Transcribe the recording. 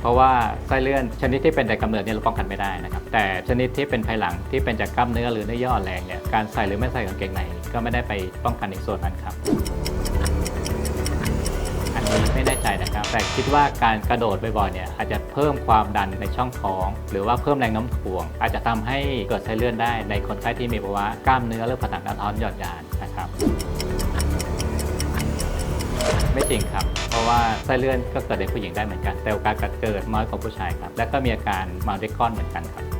เพราะว่าไส้เลื่อนชนิดที่เป็นแต่กำเนิดเนี่ยเราป้องกันไม่ได้นะครับ แต่ชนิดที่เป็นภายหลังที่เป็นจากกล้ามเนื้อหรือเนื้อเยื่ออ่อนแรงเนี่ยการใส่หรือไม่ใส่กางเกงในก็ไม่ได้ไปป้องกันในส่วนนั้นครับอันนี้ไม่แน่ใจนะครับ แต่คิดว่าการกระโดดบ่อยๆเนี่ยอาจจะเพิ่มความดันในช่องท้อง หรือว่าเพิ่มแรงโน้ำถ่วง อาจจะทำให้เกิดไส้เลื่อนได้ในคนไข้ที่มีภาวะกล้ามเนื้อหรือผนังกระท้อนหย่อนยานนะครับ จริงครับ เพราะว่าไส้เลื่อนก็เกิดในผู้หญิงได้เหมือนกัน แต่โอกาสเกิดน้อยกว่าผู้ชายครับ และก็มีอาการมาด้วยก้อนเหมือนกันครับ